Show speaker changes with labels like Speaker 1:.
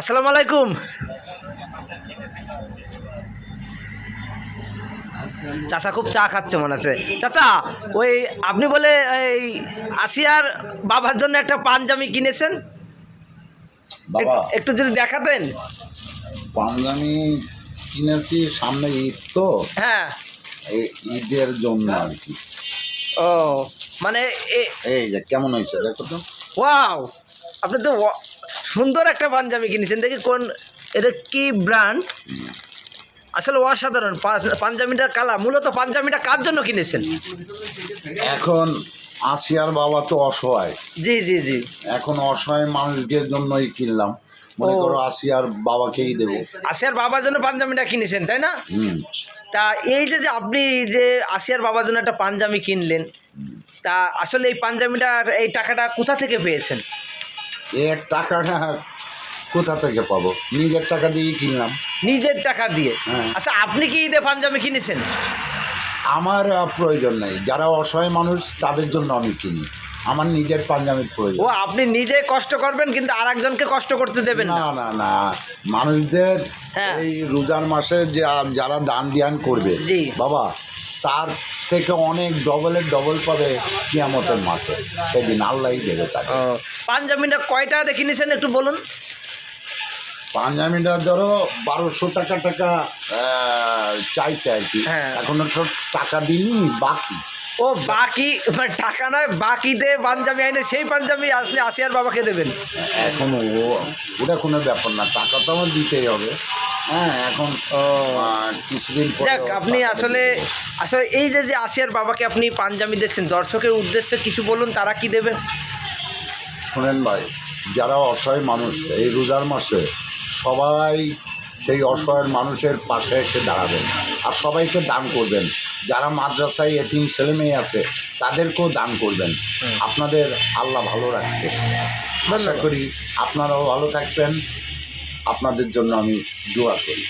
Speaker 1: আসসালামু আলাইকুম। চাচা খুব চা খাচ্ছে মনে আছে চাচা ওই আপনি বলে এই আসিয়ার বাবার জন্য একটা পাঞ্জাবি কিনেছেন? একটু যদি দেখাতেন।
Speaker 2: পাঞ্জাবি কিনেছি সামনে ঈদ তো।
Speaker 1: হ্যাঁ।
Speaker 2: এই ঈদের জন্য আর কি।
Speaker 1: ও মানে
Speaker 2: এই যে কেমন হয়েছে দেখো তো।
Speaker 1: ওয়াও আপনি তো সুন্দর একটা পাঞ্জাবি কিনেছেন। দেখি কোন এটা কি ব্র্যান্ড আসলে অসাধারণ। পাঞ্জাবিটার কালা মূলত পাঞ্জাবিটা কার জন্য কিনেছেন?
Speaker 2: এখন আসিয়ার বাবা তো অসহায়।
Speaker 1: জি জি জি।
Speaker 2: এখন অসহায় মানুষদের জন্যই কিনলাম। মনে। করো আসিয়ার বাবাকেই দেবো।
Speaker 1: আসিয়ার বাবার জন্য পাঞ্জাবিটা কিনেছেন তাই না? তা এই যে যে আপনি যে আসিয়ার বাবার জন্য একটা পাঞ্জাবি কিনলেন তা আসলে এই পাঞ্জাবিটার এই টাকাটা কোথা থেকে পেয়েছেন?
Speaker 2: এর টাকাটা কোথা থেকে পাবো? নিজের টাকা দিয়ে কিনলাম।
Speaker 1: নিজের টাকা দিয়ে?
Speaker 2: হ্যাঁ।
Speaker 1: আচ্ছা আপনি কি ঈদে পাঞ্জাবি কিনেছেন?
Speaker 2: আমার প্রয়োজন নেই। যারা অসহায় মানুষ তাদের জন্য আমি কিনি। আমার নিজের পাঞ্জাবির প্রয়োজন।
Speaker 1: ও আপনি নিজে কষ্ট করবেন কিন্তু আর একজনকে কষ্ট করতে দেবেন না?
Speaker 2: না না মানুষদের
Speaker 1: হ্যাঁ।
Speaker 2: এই রোজার মাসে যে যারা দান ধ্যান করবে। বাবা তার থেকে অনেক ডবলের ডবল পাবে কিয়ামতের মাঠে। সেদিন আল্লাহই দেবে তাকে।
Speaker 1: পাঞ্জাবিটা কয় টাকা দিয়ে কিনেছেন একটু বলুন?
Speaker 2: পাঞ্জাবিটা ধরো বারোশো টাকা টাকা চাইছে আর কি।
Speaker 1: হ্যাঁ।
Speaker 2: এখনও তো টাকা দিইনি বাকি।
Speaker 1: ও বাকি? মানে টাকা নয় বাকিতে পাঞ্জাবি আইনে সেই পাঞ্জাবি আসলে আসিয়ার বাবাকে দেবেন।
Speaker 2: এখনও ও ওটা কোনো ব্যাপার না টাকা তো আমার দিতেই হবে। হ্যাঁ এখন কিছুদিন
Speaker 1: যাক আপনি আসলে। আসলে এই যে যে আসিয়ার বাবাকে আপনি পাঞ্জাবি দিচ্ছেন দর্শকের উদ্দেশ্যে কিছু বলুন তারা কি দেবে?
Speaker 2: শোনেন ভাই যারা অসহায় মানুষ এই রোজার মাসে সবাই সেই অসহায় মানুষের পাশে এসে দাঁড়াবেন। আর সবাইকে দান করবেন। যারা মাদ্রাসায় এতিম ছেলে মেয়ে আছে তাদেরকেও দান করবেন। আপনাদের আল্লাহ ভালো রাখবে। আশা করি আপনারাও ভালো থাকবেন। আপনাদের জন্য আমি দোয়া করি।